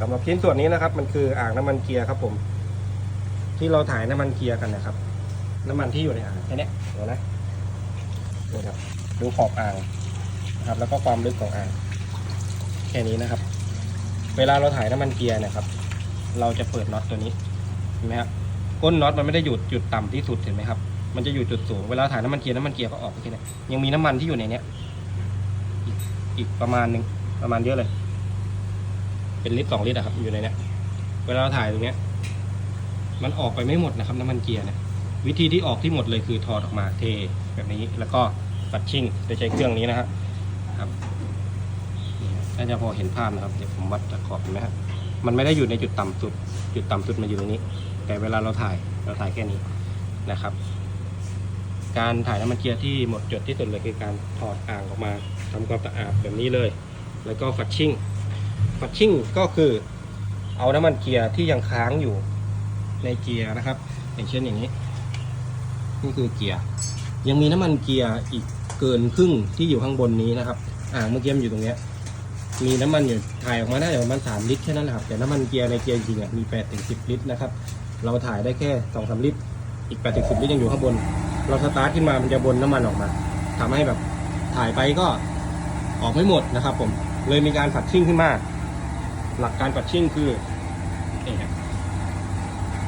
สำหรับชิ้นส่วนนี้นะครับ มันคืออ่างน้ำมันเกียร์ครับผม ที่เราถ่ายน้ำมันเกียร์กันนะครับ น้ำมันที่อยู่ในอ่างแค่นี้เห็นไหมนี่ครับดูขอบอ่างนะครับ แล้วก็ความลึกของอ่างแค่นี้นะครับ เวลาเราถ่ายน้ำมันเกียร์นะครับ เราจะเปิดน็อตตัวนี้เห็นไหมครับก้นน็อตมันไม่ได้อยู่จุดต่ำที่สุดเห็นไหมครับ มันจะอยู่จุดสูง เวลาถ่ายน้ำมันเกียร์น้ำมันเกียร์ก็ออกไปแค่นี้ยังมีน้ำมันที่อยู่ในเนี้ยอีกอีกประมาณหนึ่งประมาณเยอะเลย เป็นลิตรสองลิตรอะครับ อยู่ในเนี้ยเวลาเราถ่ายตรงเนี้ย มันออกไปไม่หมดนะครับน้ำมันเกียร์เนี่ยวิธีที่ออกที่หมดเลยคือถอดออกมาเทแบบนี้ แล้วก็ปัดชิ่งโดยใช้เครื่องนี้นะครับนี่น่าจะพอเห็นภาพนะครับ เดี๋ยวผมวัดจากขอบเห็นไหมฮะมันไม่ได้อยู่ในจุดต่ำสุด จุดต่ำสุดมันอยู่ตรงนี้ แต่เวลาเราถ่ายเราถ่ายแค่นี้นะครับ การถ่ายน้ำมันเกียร์ที่หมดจดที่สุดเลยคือการถอดอ่างออกมาทำความสะอาดแบบนี้เลย แล้วก็ฟัดชิ่ง ฟัดชิ่งก็คือเอาน้ำมันเกียร์ที่ยังค้างอยู่ในเกียร์นะครับ อย่างเช่นอย่างนี้ นี่คือเกียร์ยังมีน้ำมันเกียร์อีกเกินครึ่งที่อยู่ข้างบนนี้นะครับ อ่างเมื่อกี้มันอยู่ตรงเนี้ยมีน้ำมันอยู่ถ่ายออกมาได้ประมาณสามลิตรแค่นั้นแหละครับแต่น้ำมันเกียร์ในเกียร์จริงๆอะมีแปดถึงสิบลิตรนะครับ เราถ่ายได้แค่สองสามลิตร อีกแปดถึงสิบลิตรยังอยู่ข้างบน เราสตาร์ทขึ้นมามันจะบนน้ำมันออกมาทำให้แบบถ่ายไปก็ออกไม่หมดนะครับผม เลยมีการผัดชิ่งขึ้นมา หลักการผัดชิ่งคือ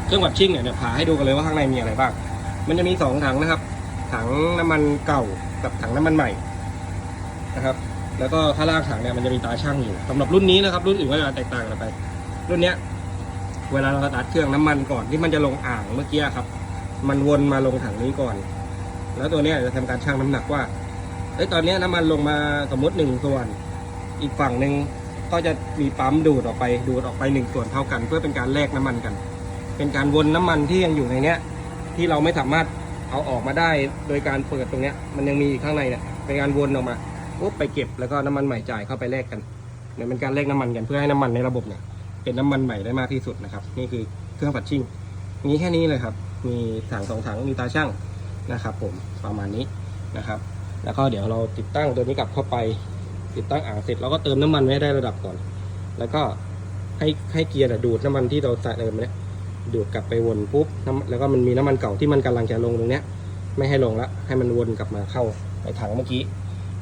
เครื่องผัดชิ่งเนี่ยเดี๋ยวผ่าให้ดูกันเลยว่าข้างในมีอะไรบ้าง มันจะมีสองถังนะครับ ถังน้ำมันเก่ากับถังน้ำมันใหม่นะครับ แล้วก็ข้างล่างถังเนี่ยมันจะมีตาช่างอยู่สำหรับรุ่นนี้นะครับ รุ่นอื่นก็จะแตกต่างกันไป รุ่นเนี้ย เวลาเราตาร์ทเครื่องน้ำมันก่อนที่มันจะลงอ่างเมื่อกี้ครับ มันวนมาลงถังนี้ก่อน แล้วตัวเนี้ยจะทำการชั่งน้ำหนักว่าเอ้ยตอนนี้น้ำมันลงมาสมมติหนึ่งส่วน อีกฝั่งหนึ่งก็จะมีปั๊มดูดออกไปดูดออกไปหนึ่งส่วนเท่ากัน เพื่อเป็นการแลกน้ำมันกัน เป็นการวนน้ำมันที่ยังอยู่ในเนี้ยที่เราไม่สามารถเอาออกมาได้โดยการเปิดตรงเนี้ยมันยังมีอีกข้างในเนี่ยเป็นการวนออกมาปุ๊บไปเก็บแล้วก็น้ำมันใหม่จ่ายเข้าไปแลกกันเนี่ยเป็นการแลกน้ำมันกันเพื่อให้น้ำมันในระบบเนี่ยเป็นน้ำมันใหม่ได้มากที่สุดนะครับ นี่คือเครื่องปัดชิ่งมีแค่นี้เลยครับ มีถังสองถังมีตาช่างนะครับ ผมประมาณนี้นะครับ แล้วก็เดี๋ยวเราติดตั้งตัวนี้กลับเข้าไป ติดตั้งอ่างเสร็จเราก็เติมน้ำมันไว้ได้ระดับก่อน แล้วก็ให้ให้เกียร์น่ะดูดน้ำมันที่เราใส่เติมเนี่ยดูดกลับไปวนปุ๊บแล้วก็มันมีน้ำมันเก่าที่มันกำลังจะลงตรงเนี้ย ไม่ให้ลงละให้มันวนกลับมาเข้าในถังเมื่อกี้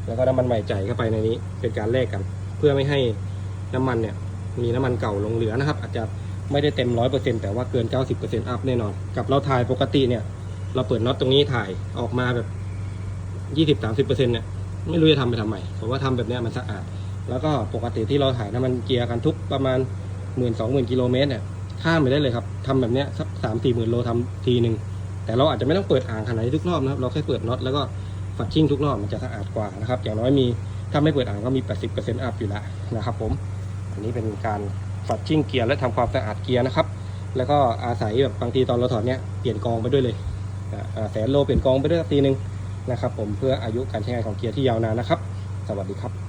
แล้วก็น้ำมันใหม่จ่ายเข้าไปในนี้ เป็นการแลกกัน เพื่อไม่ให้น้ำมันเนี่ย มีน้ำมันเก่าลงเหลือนะครับ อาจจะไม่ได้เต็มร้อยเปอร์เซ็นต์แต่ว่าเกินเก้าสิบเปอร์เซ็นต์อัพแน่นอน กับเราถ่ายปกติเนี่ย เราเปิดน็อตตรงนี้ถ่ายออกมาแบบยี่สิบสามสิบเปอร์เซ็นต์เนี่ย ไม่รู้จะทำไปทำไมผมว่าทำแบบเนี้ยมันสะอาด แล้วก็ปกติที่เราถ่ายน้ำมันเกียร์กันทุกประมาณหมื่นสองหมื่นกิโลเมตรเนี่ยข้ามไปได้เลยครับทำแบบเนี้ยสักสามสี่หมื่นโลทำทีหนึ่งแต่เราอาจจะไม่ต้องเปิดอ่างขนาดนี้ทุกรอบนะครับเราแค่เปิดน็อตแล้วก็ฝัดชิ่งทุกรอบมันจะสะอาดกว่านะครับอย่างน้อยมีถ้าไม่เปิดอ่างก็มี 80%อัพอยู่แล้วนะครับผมอันนี้เป็นการฝัดชิ่งเกียร์และทำความสะอาดเกียร์นะครับแล้วก็อาศัยแบบบางทีตอนเราถอดเนี่ยเปลี่ยนกองไปด้วยเลยแสนโลเปลี่ยนกองไปด้วยทีหนึง นะครับผมเพื่ออายุการใช้งานของเกียร์ที่ยาวนานนะครับ สวัสดีครับ